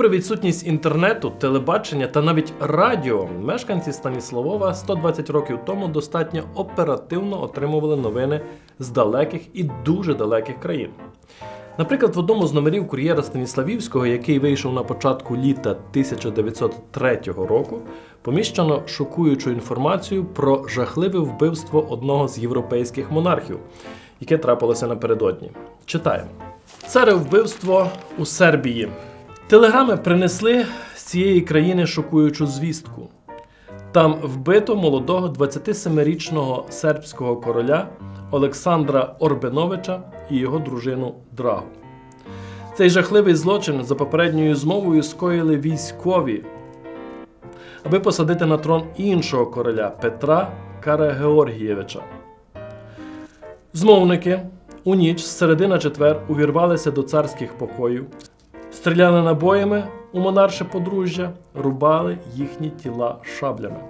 Попри відсутність інтернету, телебачення та навіть радіо, мешканці Станіславова 120 років тому достатньо оперативно отримували новини з далеких і дуже далеких країн. Наприклад, в одному з номерів кур'єра Станіславівського, який вийшов на початку літа 1903 року, поміщено шокуючу інформацію про жахливе вбивство одного з європейських монархів, яке трапилося напередодні. Читаємо. Царе вбивство у Сербії. Телеграми принесли з цієї країни шокуючу звістку. Там вбито молодого 27-річного сербського короля Олександра Орбеновича і його дружину Драгу. Цей жахливий злочин за попередньою змовою скоїли військові, аби посадити на трон іншого короля Петра Карагеоргієвича. Змовники у ніч з середи на четвер увірвалися до царських покоїв, стріляли набоями у монарше подружжя, рубали їхні тіла шаблями.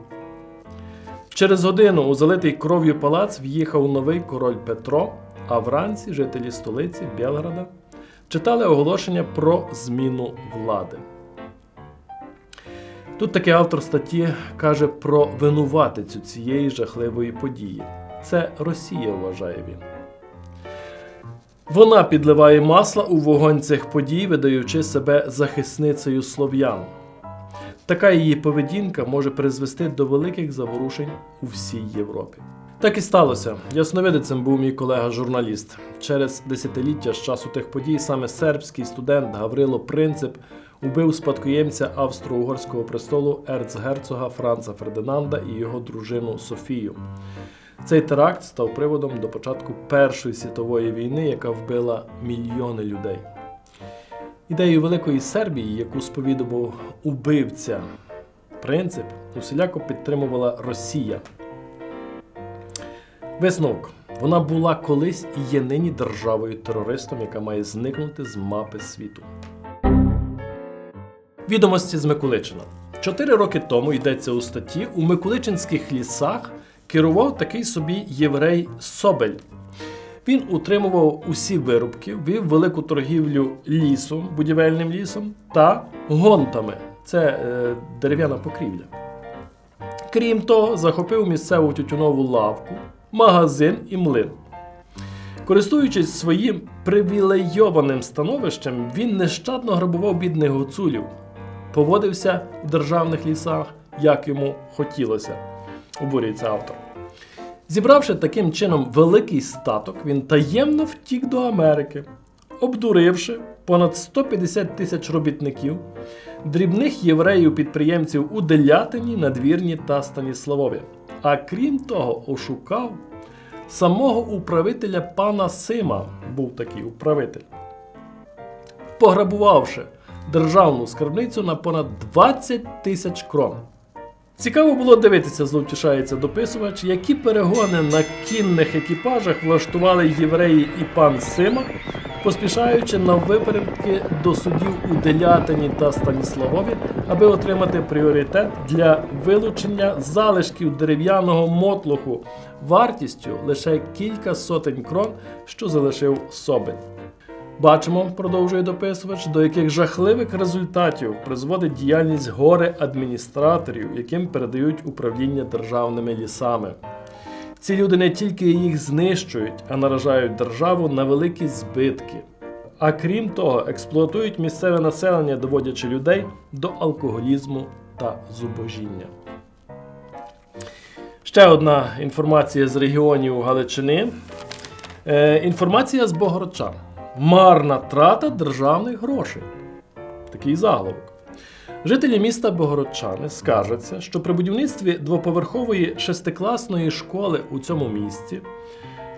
Через годину у залитий кров'ю палац в'їхав новий король Петро, а вранці жителі столиці Белграда читали оголошення про зміну влади. Тут таки автор статті каже про винуватицю цієї жахливої події. Це Росія, вважає він. Вона підливає масла у вогонь цих подій, видаючи себе захисницею слов'ян. Така її поведінка може призвести до великих заворушень у всій Європі. Так і сталося. Ясновидицем був мій колега-журналіст. Через десятиліття з часу тих подій саме сербський студент Гаврило Принцип убив спадкоємця австро-угорського престолу ерцгерцога Франца Фердинанда і його дружину Софію. Цей теракт став приводом до початку Першої світової війни, яка вбила мільйони людей. Ідею великої Сербії, яку сповідував убивця принцип, усіляко підтримувала Росія. Висновок. Вона була колись і є нині державою-терористом, яка має зникнути з мапи світу. Відомості з Миколичина. Чотири роки тому йдеться у статті у Миколичинських лісах керував такий собі єврей Собель. Він утримував усі вирубки, вів велику торгівлю лісом, будівельним лісом та гонтами. Це е, дерев'яна покрівля. Крім того, захопив місцеву тютюнову лавку, магазин і млин. Користуючись своїм привілейованим становищем, він нещадно грабував бідних гуцулів, поводився в державних лісах, як йому хотілося, обурюється автор. Зібравши таким чином великий статок, він таємно втік до Америки, обдуривши понад 150 тисяч робітників, дрібних євреїв-підприємців у Делятині, Надвірні та Станіславові. А крім того, ошукав самого управителя пана Сима, був такий управитель, пограбувавши державну скарбницю на понад 20 тисяч крон. Цікаво було дивитися, зловтішається дописувач, які перегони на кінних екіпажах влаштували євреї і пан Сима, поспішаючи на випередки до судів у Делятині та Станіславові, аби отримати пріоритет для вилучення залишків дерев'яного мотлоху вартістю лише кілька сотень крон, що залишив Собин. Бачимо, продовжує дописувач, до яких жахливих результатів призводить діяльність горе адміністраторів, яким передають управління державними лісами. Ці люди не тільки їх знищують, а наражають державу на великі збитки. А крім того, експлуатують місцеве населення, доводячи людей до алкоголізму та зубожіння. Ще одна інформація з регіонів Галичини. Е, інформація з Богородчан. Марна трата державних грошей. Такий заголовок. Жителі міста Богородчани скаржаться, що при будівництві двоповерхової шестикласної школи у цьому місті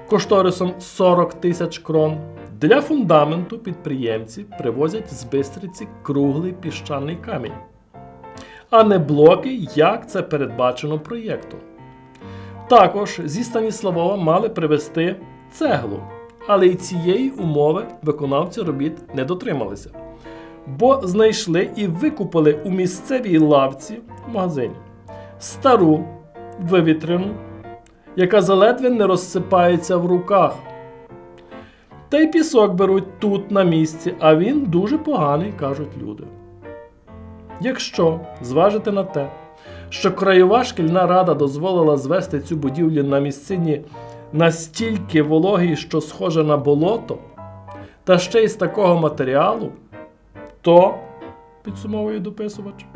кошторисом 40 тисяч крон для фундаменту підприємці привозять з Бистриці круглий піщаний камінь, а не блоки, як це передбачено проєктом. Також зі Станіславова мали привезти цеглу, але й цієї умови виконавці робіт не дотрималися, бо знайшли і викупили у місцевій лавці в магазині стару вивітрену, яка заледве не розсипається в руках. Та й пісок беруть тут на місці, а він дуже поганий, кажуть люди. Якщо зважити на те, що краєва шкільна рада дозволила звести цю будівлю на місцині настільки вологій, що схоже на болото, та ще й з такого матеріалу, то, підсумовує дописувач,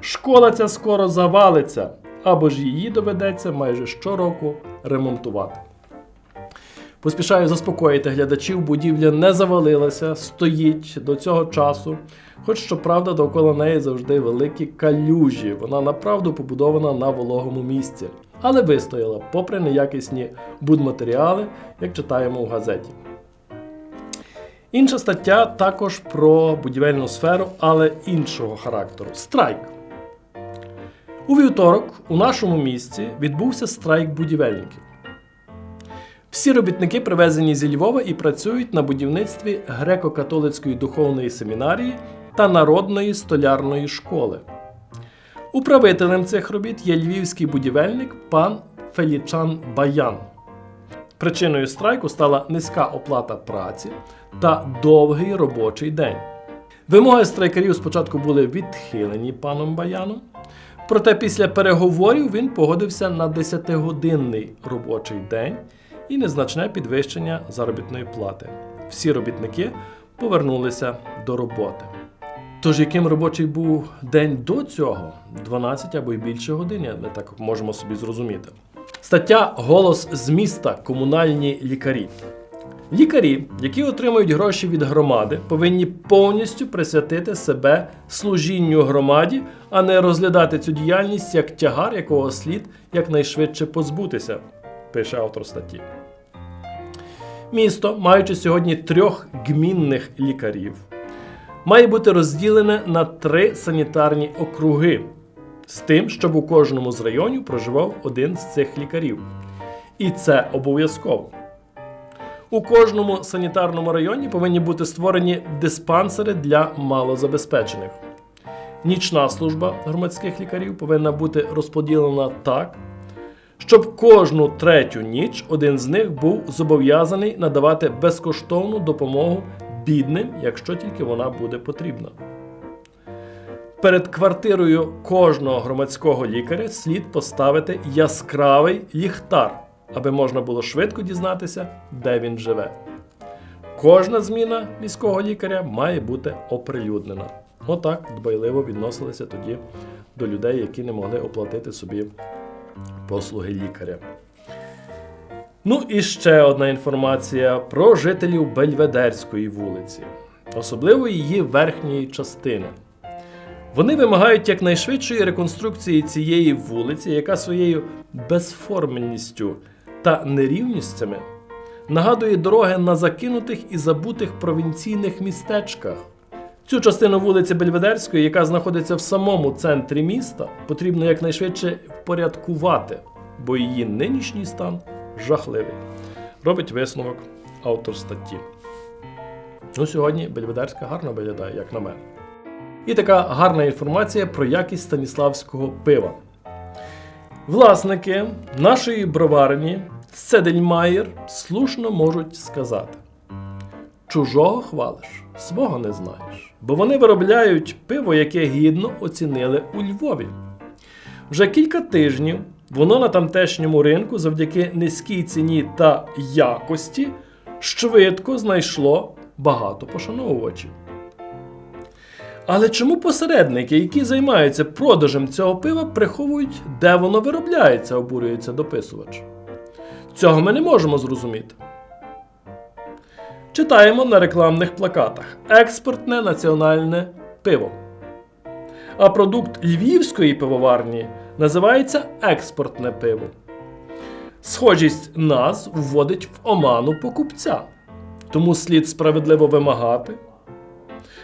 школа ця скоро завалиться, або ж її доведеться майже щороку ремонтувати. Поспішаю заспокоїти глядачів, будівля не завалилася, стоїть до цього часу. Хоч щоправда, довкола неї завжди великі калюжі. Вона направду побудована на вологому місці, але вистояла, попри неякісні будматеріали, як читаємо в газеті. Інша стаття також про будівельну сферу, але іншого характеру страйк. У вівторок у нашому місті відбувся страйк будівельників. Всі робітники привезені зі Львова і працюють на будівництві греко-католицької духовної семінарії та народної столярної школи. Управителем цих робіт є львівський будівельник пан Фелічан Баян. Причиною страйку стала низька оплата праці та довгий робочий день. Вимоги страйкарів спочатку були відхилені паном Баяном, проте після переговорів він погодився на 10-годинний робочий день і незначне підвищення заробітної плати. Всі робітники повернулися до роботи. Тож, яким робочий був день до цього? 12 або й більше годин, ми так можемо собі зрозуміти. Стаття Голос з міста комунальні лікарі. Лікарі, які отримують гроші від громади, повинні повністю присвятити себе служінню громаді, а не розглядати цю діяльність як тягар, якого слід якнайшвидше позбутися, пише автор статті. Місто, маючи сьогодні трьох гмінних лікарів, має бути розділене на три санітарні округи з тим, щоб у кожному з районів проживав один з цих лікарів. І це обов'язково. У кожному санітарному районі повинні бути створені диспансери для малозабезпечених. Нічна служба громадських лікарів повинна бути розподілена так, щоб кожну третю ніч один з них був зобов'язаний надавати безкоштовну допомогу бідним, якщо тільки вона буде потрібна. Перед квартирою кожного громадського лікаря слід поставити яскравий ліхтар, аби можна було швидко дізнатися, де він живе. Кожна зміна міського лікаря має бути оприлюднена. Отак дбайливо відносилися тоді до людей, які не могли оплатити собі послуги лікаря. Ну і ще одна інформація про жителів Бельведерської вулиці, особливо її верхньої частини. Вони вимагають якнайшвидшої реконструкції цієї вулиці, яка своєю безформенністю та нерівністями нагадує дороги на закинутих і забутих провінційних містечках. Цю частину вулиці Бельведерської, яка знаходиться в самому центрі міста, потрібно якнайшвидше впорядкувати, бо її нинішній стан жахливий. Робить висновок автор статті. Ну, сьогодні Бельведерська гарно виглядає, як на мене. І така гарна інформація про якість станіславського пива. Власники нашої броварні Седельмаєр слушно можуть сказати: чужого хвалиш, свого не знаєш. Бо вони виробляють пиво, яке гідно оцінили у Львові. Вже кілька тижнів воно на тамтешньому ринку завдяки низькій ціні та якості швидко знайшло багато пошановувачів. Але чому посередники, які займаються продажем цього пива, приховують, де воно виробляється, обурюється дописувач? Цього ми не можемо зрозуміти. Читаємо на рекламних плакатах експортне національне пиво. А продукт львівської пивоварні називається експортне пиво. Схожість назв вводить в оману покупця. Тому слід справедливо вимагати,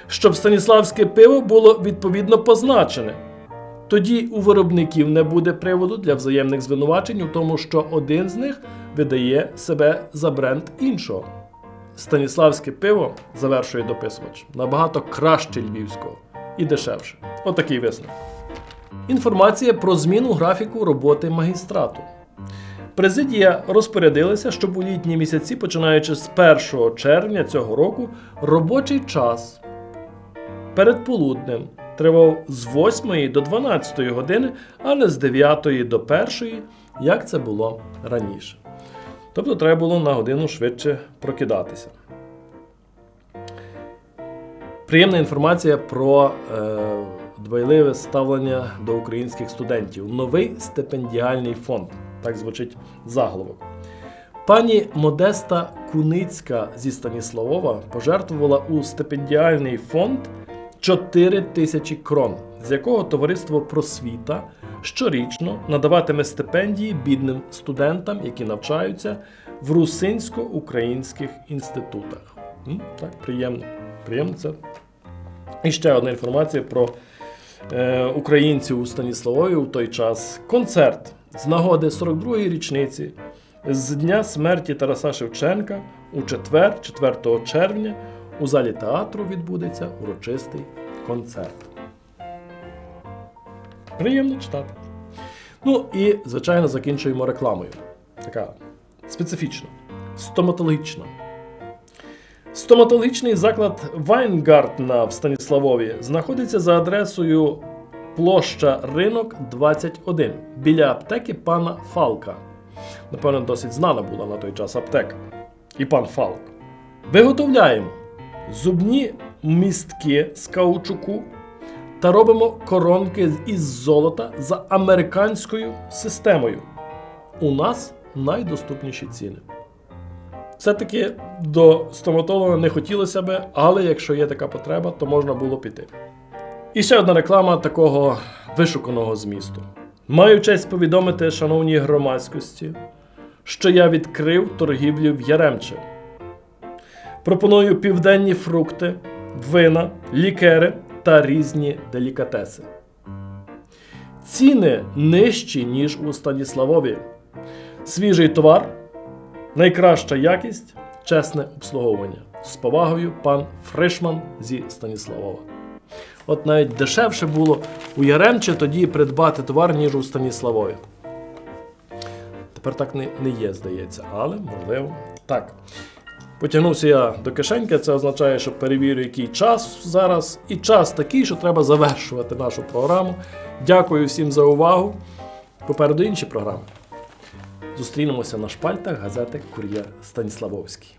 щоб станіславське пиво було відповідно позначене. Тоді у виробників не буде приводу для взаємних звинувачень у тому, що один з них видає себе за бренд іншого. Станіславське пиво, завершує дописувач, набагато краще львівського і дешевше. Отакий висновок. Інформація про зміну графіку роботи магістрату. Президія розпорядилася, щоб у літні місяці, починаючи з 1 червня цього року, робочий час перед полуднем тривав з 8 до 12 години, а не з 9 до 1, як це було раніше. Тобто треба було на годину швидше прокидатися. Приємна інформація про е, дбайливе ставлення до українських студентів. Новий стипендіальний фонд. Так звучить заголовок. Пані Модеста Куницька зі Станіславова пожертвувала у стипендіальний фонд 4 тисячі крон, з якого товариство Просвіта щорічно надаватиме стипендії бідним студентам, які навчаються в русинсько-українських інститутах. Так, приємно. Приємно це. І ще одна інформація про українців у Станіславові у той час. Концерт з нагоди 42-ї річниці з дня смерті Тараса Шевченка у четвер, 4 червня, у залі театру відбудеться урочистий концерт. Приємно читати. Ну і, звичайно, закінчуємо рекламою. Така специфічна, стоматологічна. Стоматологічний заклад Вайнгартна в Станіславові знаходиться за адресою площа Ринок 21 біля аптеки пана Фалка. Напевно, досить знана була на той час аптека. І пан Фалк. Виготовляємо зубні містки з каучуку та робимо коронки із золота за американською системою. У нас найдоступніші ціни. Все-таки до стоматолога не хотілося би, але якщо є така потреба, то можна було піти. І ще одна реклама такого вишуканого змісту. Маю честь повідомити, шановній громадськості, що я відкрив торгівлю в Яремче. Пропоную південні фрукти, вина, лікери та різні делікатеси. Ціни нижчі, ніж у Станіславові. Свіжий товар, найкраща якість, чесне обслуговування. З повагою, пан Фришман зі Станіславова. От навіть дешевше було у Яремче тоді придбати товар, ніж у Станіславові. Тепер так не, не є, здається, але можливо так. Потягнувся я до кишеньки, це означає, що перевірю, який час зараз. І час такий, що треба завершувати нашу програму. Дякую всім за увагу. Попереду інші програми. Зустрінемося на шпальтах газети Кур'єр Станіславовський.